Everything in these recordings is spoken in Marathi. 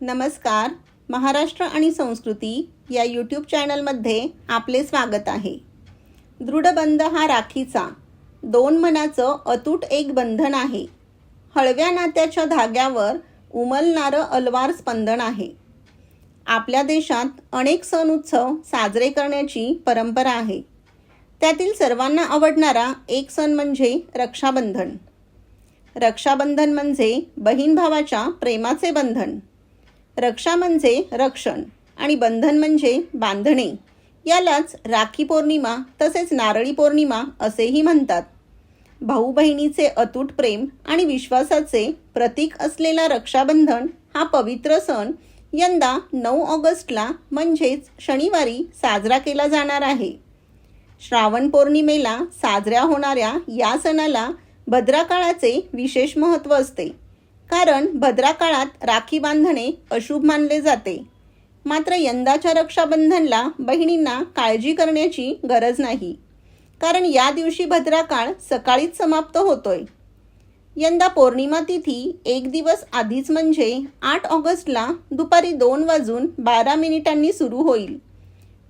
नमस्कार महाराष्ट्र आणि संस्कृती या यूट्यूब चॅनलमध्ये आपले स्वागत आहे. दृढबंध हा राखीचा दोन मनाचं अतूट एक बंधन आहे. हळव्या नात्याच्या धाग्यावर उमलणारं अलवार स्पंदन आहे. आपल्या देशात अनेक सण उत्सव साजरे करण्याची परंपरा आहे. त्यातील सर्वांना आवडणारा एक सण म्हणजे रक्षाबंधन. रक्षाबंधन म्हणजे बहीण भावाच्या प्रेमाचे बंधन. रक्षा म्हणजे रक्षण आणि बंधन म्हणजे बांधणे. यालाच राखी पौर्णिमा तसेच नारळी पौर्णिमा असेही म्हणतात. भाऊ बहिणीचे अतूट प्रेम आणि विश्वासाचे प्रतीक असलेला रक्षाबंधन हा पवित्र सण यंदा नऊ ऑगस्टला म्हणजेच शनिवारी साजरा केला जाणार आहे. श्रावण पौर्णिमेला साजऱ्या होणाऱ्या या सणाला भद्राकाळाचे विशेष महत्त्व असते. कारण भद्राकाळात राखी बांधणे अशुभ मानले जाते. मात्र यंदाच्या रक्षाबंधनला बहिणींना काळजी करण्याची गरज नाही. कारण या दिवशी भद्राकाळ सकाळीच समाप्त होतोय. यंदा पौर्णिमा तिथी एक दिवस आधीच म्हणजे आठ ऑगस्टला दुपारी दोन वाजून बारा मिनिटांनी सुरू होईल.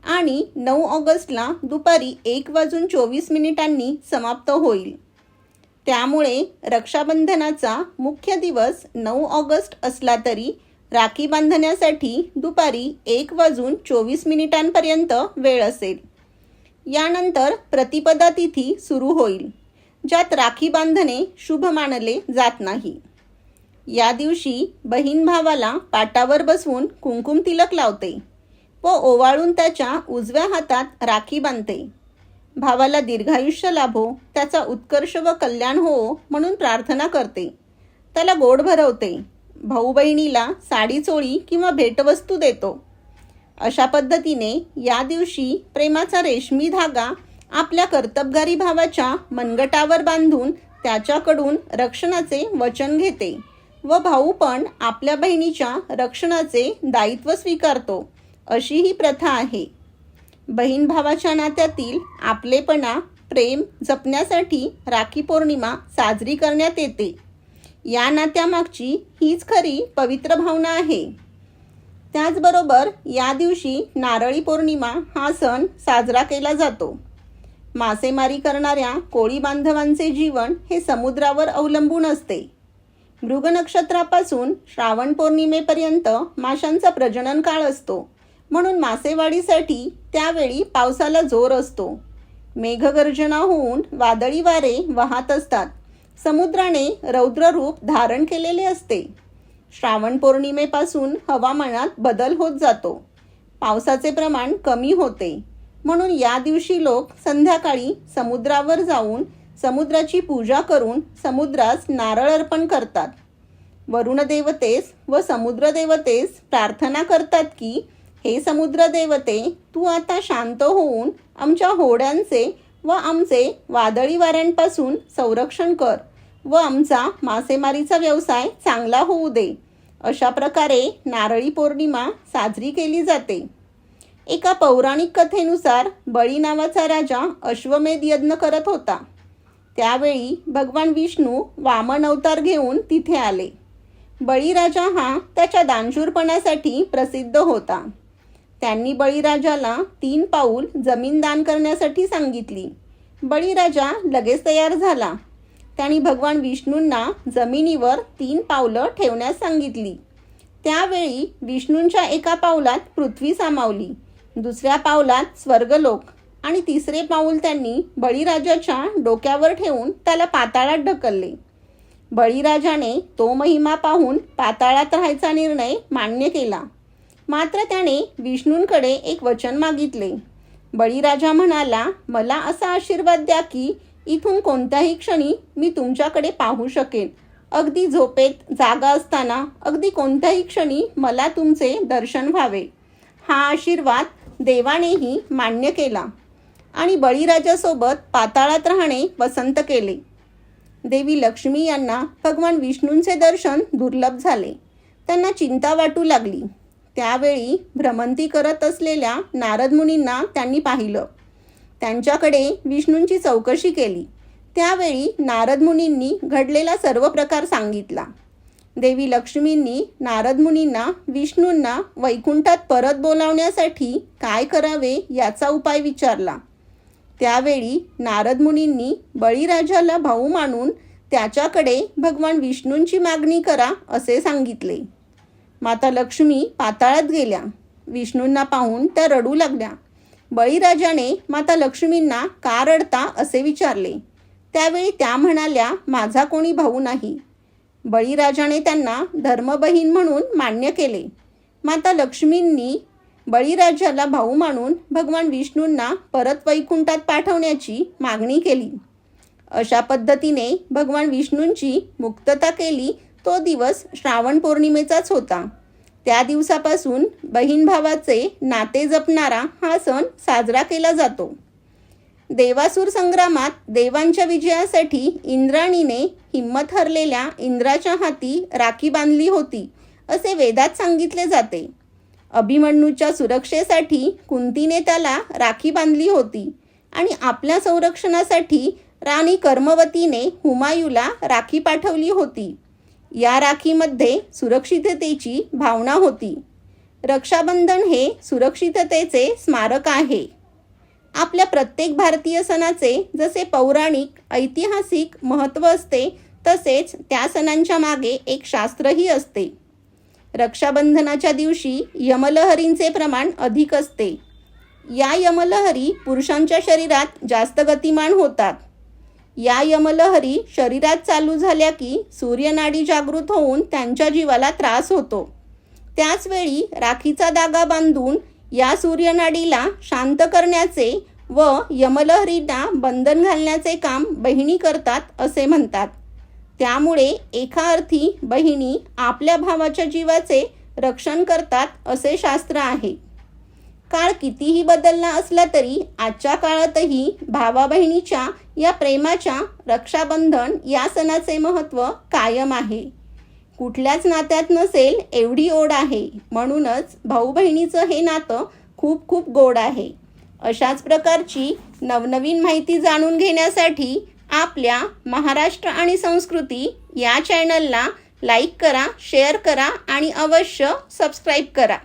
आणि नऊ ऑगस्टला दुपारी एक वाजून चोवीस मिनिटांनी समाप्त होईल. त्यामुळे रक्षाबंधनाचा मुख्य दिवस नऊ ऑगस्ट असला तरी राखी बांधण्यासाठी दुपारी एक वाजून चोवीस मिनिटांपर्यंत वेळ असेल. यानंतर प्रतिपदा तिथी सुरू होईल ज्यात राखी बांधणे शुभ मानले जात नाही. या दिवशी बहीण भावाला पाटावर बसवून कुंकुम तिलक लावते व ओवाळून त्याच्या उजव्या हातात राखी बांधते. भावाला दीर्घायुष्य लाभो त्याचा उत्कर्ष व कल्याण हो म्हणून प्रार्थना करते. त्याला गोड भरवते. भाऊ बहिणीला साडी चोळी किंवा भेटवस्तू देतो. अशा पद्धतीने या दिवशी प्रेमाचा रेशमी धागा आपल्या कर्तबगारी भावाच्या मनगटावर बांधून त्याच्याकडून रक्षणाचे वचन घेते व भाऊ पण आपल्या बहिणीच्या रक्षणाचे दायित्व स्वीकारतो. अशी ही प्रथा आहे. बहीण भावाच्या नात्यातील आपलेपणा प्रेम जपण्यासाठी राखी पौर्णिमा साजरी करण्यात येते. या नात्यामागची हीच खरी पवित्र भावना आहे. त्याचबरोबर या दिवशी नारळी पौर्णिमा हा सण साजरा केला जातो. मासेमारी करणाऱ्या कोळी बांधवांचे जीवन हे समुद्रावर अवलंबून असते. मृग नक्षत्रापासून श्रावण पौर्णिमेपर्यंत माशांचा प्रजनन काळ असतो. म्हणून मासेवाडीसाठी त्यावेळी पावसाला जोर असतो. मेघगर्जना होऊन वादळी वारे वाहत असतात. समुद्राने रौद्र रूप धारण केलेले असते. श्रावण पौर्णिमेपासून हवामानात बदल होत जातो. पावसाचे प्रमाण कमी होते. म्हणून या दिवशी लोक संध्याकाळी समुद्रावर जाऊन समुद्राची पूजा करून समुद्रास नारळ अर्पण करतात. वरुण देवतेस व समुद्र देवतेस प्रार्थना करतात की हे समुद्र देवते तू आता शांत होऊन आमच्या होड्यांचे व आमचे वादळी वाऱ्यांपासून संरक्षण कर व आमचा मासेमारीचा व्यवसाय चांगला होऊ दे. अशा प्रकारे नारळी पौर्णिमा साजरी केली जाते. एका पौराणिक कथेनुसार बळी नावाचा राजा अश्वमेध यज्ञ करत होता. त्यावेळी भगवान विष्णू वामन अवतार घेऊन तिथे आले. बळीराजा हा त्याच्या दानशूरपणासाठी प्रसिद्ध होता. त्यांनी बळीराजाला तीन पाऊल जमीन दान करण्यासाठी सांगितली. बळीराजा लगेच तयार झाला. त्यांनी भगवान विष्णूंना जमिनीवर तीन पावलं ठेवण्यास सांगितली. त्यावेळी विष्णूंच्या एका पावलात पृथ्वी सामावली दुसऱ्या पावलात स्वर्गलोक आणि तिसरे पाऊल त्यांनी बळीराजाच्या डोक्यावर ठेवून त्याला पाताळात ढकलले. बळीराजाने तो महिमा पाहून पाताळात राहायचा निर्णय मान्य केला. मात्र त्याने विष्णूंकडे एक वचन मागितले. बळीराजा म्हणाला मला असा आशीर्वाद द्या की इथून कोणत्याही क्षणी मी तुमच्याकडे पाहू शकेन. अगदी झोपेत जागा असताना अगदी कोणत्याही क्षणी मला तुमचे दर्शन व्हावे. हा आशीर्वाद देवानेही मान्य केला आणि बळीराजासोबत पाताळात राहणे पसंत केले. देवी लक्ष्मी यांना भगवान विष्णूंचे दर्शन दुर्लभ झाले. त्यांना चिंता वाटू लागली. त्यावेळी भ्रमंती करत असलेल्या नारद मुनींना त्यांनी पाहिलं. त्यांच्याकडे विष्णूंची चौकशी केली. त्यावेळी नारद मुनींनी घडलेला सर्व प्रकार सांगितला. देवी लक्ष्मींनी नारद मुनींना विष्णूंना वैकुंठात परत बोलावण्यासाठी काय करावे याचा उपाय विचारला. त्यावेळी नारद मुनींनी बळीराजाला भाऊ मानून त्याच्याकडे भगवान विष्णूंची मागणी करा असे सांगितले. माता लक्ष्मी पाताळात गेल्या. विष्णूंना पाहून त्या रडू लागल्या. बळीराजाने माता लक्ष्मींना का रडता असे विचारले. त्यावेळी त्या म्हणाल्या माझा कोणी भाऊ नाही. बळीराजाने त्यांना धर्मबहीण म्हणून मान्य केले. माता लक्ष्मींनी बळीराजाला भाऊ मानून भगवान विष्णूंना परत वैकुंठात पाठवण्याची मागणी केली. अशा पद्धतीने भगवान विष्णूंची मुक्तता केली तो दिवस श्रावण पौर्णिमेचाच होता. त्या दिवसापासून बहीण भावाचे नाते जपणारा हा सण साजरा केला जातो. देवासूर संग्रामात देवांच्या विजयासाठी इंद्राणीने हिंमत हरलेल्या इंद्राच्या हाती राखी बांधली होती असे वेदात सांगितले जाते. अभिमन्यूच्या सुरक्षेसाठी कुंतीने त्याला राखी बांधली होती आणि आपल्या संरक्षणासाठी राणी कर्मवतीने हुमायूला राखी पाठवली होती. या राखीमध्ये सुरक्षिततेची भावना होती. रक्षाबंधन हे सुरक्षिततेचे स्मारक आहे. आपल्या प्रत्येक भारतीय सणाचे जसे पौराणिक ऐतिहासिक महत्त्व असते तसेच त्या सणांच्या मागे एक शास्त्रही असते. रक्षाबंधनाच्या दिवशी यमलहरींचे प्रमाण अधिक असते. या यमलहरी पुरुषांच्या शरीरात जास्त गतिमान होतात. या यमलहरी शरीरात चालू झाल्या की सूर्यनाडी जागृत होऊन त्यांच्या जीवाला त्रास होतो. त्याचवेळी राखीचा दागा बांधून या सूर्यनाडीला शांत करण्याचे व यमलहरींना बंधन घालण्याचे काम बहिणी करतात असे म्हणतात. त्यामुळे एका अर्थी बहिणी आपल्या भावाच्या जीवाचे रक्षण करतात असे शास्त्र आहे. काळ कितीही बदलला असला तरी आजच्या काळातही भावा बहिणीच्या या प्रेमाच्या रक्षाबंधन या सणाचे महत्त्व कायम आहे. कुठल्याच नात्यात नसेल एवढी ओढ आहे. म्हणूनच भाऊ बहिणीचं हे नातं खूप खूप गोड आहे. अशाच प्रकारची नवनवीन माहिती जाणून घेण्यासाठी आपल्या महाराष्ट्र आणि संस्कृती या चॅनलला लाईक करा शेअर करा आणि अवश्य सबस्क्राईब करा.